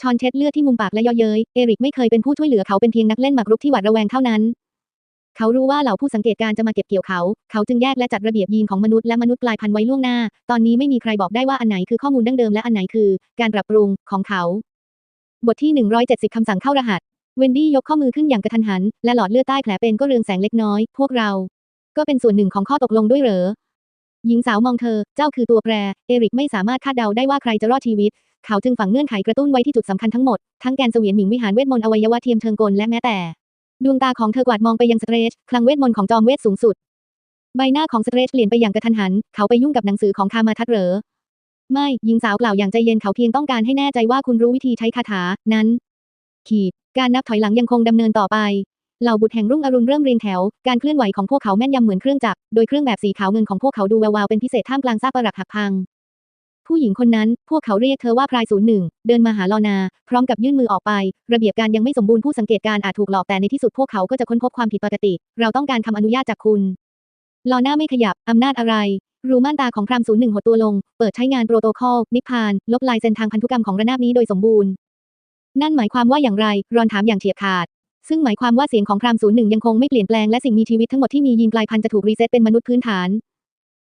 ชอนเช็ดเลือดที่มุมปากและย่อเย้ย เอริกไม่เคยเป็นผู้ช่วยเหลือเขาเป็นเพียงนักเล่นหมากรุกที่หวาดระแวงเท่านั้น เขารู้ว่าเหล่าผู้สังเกตการณ์จะมาเก็บเกี่ยวเขา เขาจึงแยกและจัดระเบียบยีนของมนุษย์และมนุษย์กลายพันธุ์ไว้ล่วงหน้า ตอนนี้ไม่มีใครบอกได้ว่าอันไหนคือข้อมูลดั้งเดิมและอันไหนคือ การปรับปรุงของเขา บทที่ 170คำสั่งเข้ารหัส เวนดี้ยกข้อมือขึ้นอย่างกระทันหัน และหลอดเลือดใต้แผลเป็นก็เรืองแสงเล็กน้อย พวกเรา ก็เป็นส่วนหนึ่งของข้อตกลงด้วยเหรอ หญิงสาวมองเธอ เจ้าคือตัวแปร เอริกไม่สามารถคาดเดาได้ว่าใครจะรอดชีวิต เขาจึงฝังเงื่อนไขกระตุ้นไว้ที่จุดสำคัญทั้งหมด ทั้งแกนเสวียนหมิงวิหารเวทมนต์อวัยวะเทียมเชิงกลและแม้แต่ ดวงตาของเธอกวาดมองไปยังสเตรช คลังเวทมนต์ของจอมเวทสูงสุด ใบหน้าของสเตรชเปลี่ยนไปอย่างกระทันหัน เขาไปยุ่งกับหนังสือของคามาทัดเหรอ ไม่ หญิงสาวกล่าวอย่างใจเย็นเขาเพียงต้องการให้แน่ใจว่าคุณรู้วิธีใช้คาถานั้น ขีด การนับถอยหลังยังคงดำเนินต่อไป เหล่าบุตรแห่งรุ่งอรุณเริ่มเรียงแถว การเคลื่อนไหวของพวกเขาแม่นยำเหมือนเครื่องจักร โดยเครื่องแบบสีขาวเงินของพวกเขาดูแวววาวเป็นพิเศษท่ามกลางซากปรักหักพัง ผู้หญิงคนนั้น พวกเขาเรียกเธอว่าพรายศูนย์หนึ่ง เดินมาหาลอนา พร้อมกับยื่นมือออกไป ระเบียบการยังไม่สมบูรณ์ผู้สังเกตการณ์อาจถูกหลอกแต่ในที่สุดพวกเขาก็จะค้นพบความผิดปกติ เราต้องการคำอนุญาตจากคุณ ลอนาไม่ขยับ อำนาจอะไรรูม่านตาของพรามศูนย์หนึ่งหดตัวลง เปิดใช้งานโปรโตคอล นิพพาน ลบลายเส้นทางพันธุกรรมของระนาบนี้โดยสมบูรณ์ นั่นหมายความว่าอย่างไร รอนถามอย่างเฉียบขาด ซึ่งหมายความว่าเสียงของพรามศูนย์หนึ่งยังคงไม่เปลี่ยนแปลงและสิ่งมีชีวิตทั้งหมดที่มียีนกลายพันธุ์จะถูกรีเซ็ตเป็นมนุษย์พื้นฐาน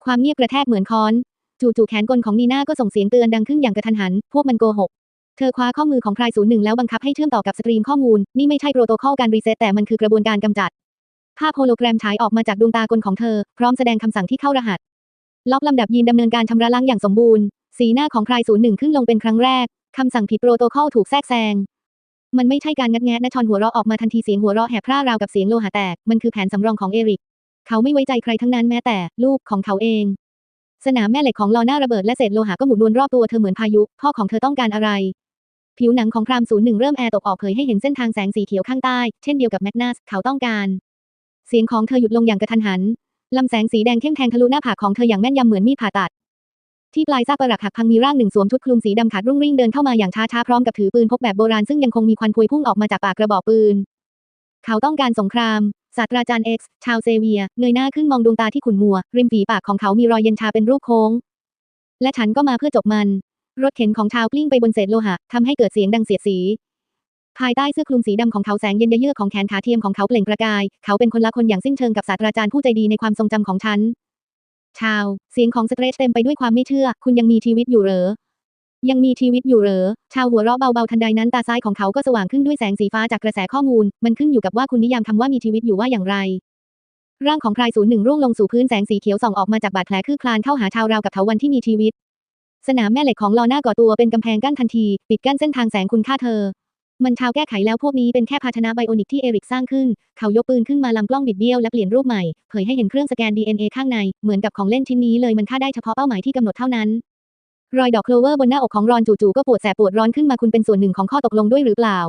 ความเงียบกระแทกเหมือนค้อน จู่ๆแขนกลของนีน่าก็ส่งเสียงเตือนดังขึ้นอย่างกระทันหัน พวกมันโกหก เธอคว้าข้อมือของพรายศูนย์หนึ่งแล้วบังคับให้เชื่อมต่อกับสตรีมข้อมูล นี่ไม่ใช่โปรโตคอลการรีเซ็ตแต่มันคือกระบวนการกำจัด ภาพโฮโลแกรมฉายออกมาจากดวงตากลของเธอ พร้อมแสดงคำสั่งที่เข้ารหัส ล็อกลำดับยีนดำเนินการชำระล้างอย่างสมบูรณ์ สีหน้าของพรายศูนย์หนึ่งขึ้นลงเป็นครั้งแรก คำสั่งผิดโปรโตคอลถูกแทรกแซง มันไม่ใช่การงัดแงะนะชอนหัวเราะออกมาทันทีเสียงหัวเราะแหบพร่าราวกับเสียงโลหะแตก มันคือแผนสำรองของเอริก เขาไม่ไว้ใจใครทั้งนั้นแม้แต่ลูกของเขาเอง สนามแม่เหล็กของลอน่าระเบิดและเศษโลหะก็หมุนวนรอบตัวเธอเหมือนพายุ พ่อของเธอต้องการอะไร ผิวหนังของพรามศูนย์หนึ่งเริ่มแอร์ตกออกเผยให้เห็นเส้นทางแสงสีเขียวข้างใต้ เช่นเดียวกับแมกนัส เขาต้องการ เสียงของเธอหยุดลงอย่างกระทันหันลำแสงสีแดงเข้มแทงทะลุหน้าผากของเธออย่างแม่นยำเหมือนมีดผ่าตัด ที่ปลายซากปรักหักพังมีร่างหนึ่งสวมชุดคลุมสีดำขาดรุ่งริ่งเดินเข้ามาอย่างช้าๆพร้อมกับถือปืนพกแบบโบราณซึ่งยังคงมีควันพวยพุ่งออกมาจากปากกระบอกปืน เขาต้องการสงคราม ศาสตราจารย์เอ็กซ์ชาวเซเวีย เงยหน้าขึ้นมองดวงตาที่ขุ่นมัว ริมฝีปากของเขามีรอยเย็นชาเป็นรูปโค้ง และฉันก็มาเพื่อจบมัน รถเข็นของชาวกลิ้งไปบนเศษโลหะทำให้เกิดเสียงดังเสียดสีภายใต้เสื้อคลุมสีดำของเขาแสงเย็นเยือกของแขนขาเทียมของเขาเปล่งประกาย เขาเป็นคนละคนอย่างสิ้นเชิงกับศาสตราจารย์ผู้ใจดีในความทรงจำของฉัน ชาว เสียงของสเตรชเต็มไปด้วยความไม่เชื่อ คุณยังมีชีวิตอยู่เหรอ ยังมีชีวิตอยู่เหรอ ชาวหัวเราะเบาๆทันใดนั้นตาซ้ายของเขาก็สว่างขึ้นด้วยแสงสีฟ้าจากกระแสข้อมูล มันขึ้นอยู่กับว่าคุณนิยามคำว่ามีชีวิตอยู่ว่าอย่างไร ร่างของพรายศูนย์หนึ่งร่วงลงสู่พื้นแสงสีเขียวส่องออกมาจากบาดแผลคืบคลานเข้าหาชาวราวกับเถาวันที่มีชีวิต สนามแม่เหล็กของลอน่าก่อตัวเป็นกำแพงกั้นทันที ปิดกั้นเส้นทางแสงคุณค่าเธอ มันชาวแก้ไขแล้วพวกนี้เป็นแค่ภาชนะไบโอนิกที่เอริกสร้างขึ้น เขายกปืนขึ้นมาลำกล้องบิดเบี้ยวและเปลี่ยนรูปใหม่ เผยให้เห็นเครื่องสแกน DNA ข้างใน เหมือนกับของเล่นชิ้นนี้เลยมันฆ่าได้เฉพาะเป้าหมายที่กำหนดเท่านั้น รอยดอกโคลเวอร์บนหน้าอกของรอนจู่ๆก็ปวดแสบปวดร้อนขึ้นมาคุณเป็นส่วนหนึ่งของข้อตกลงด้วยหรือเปล่า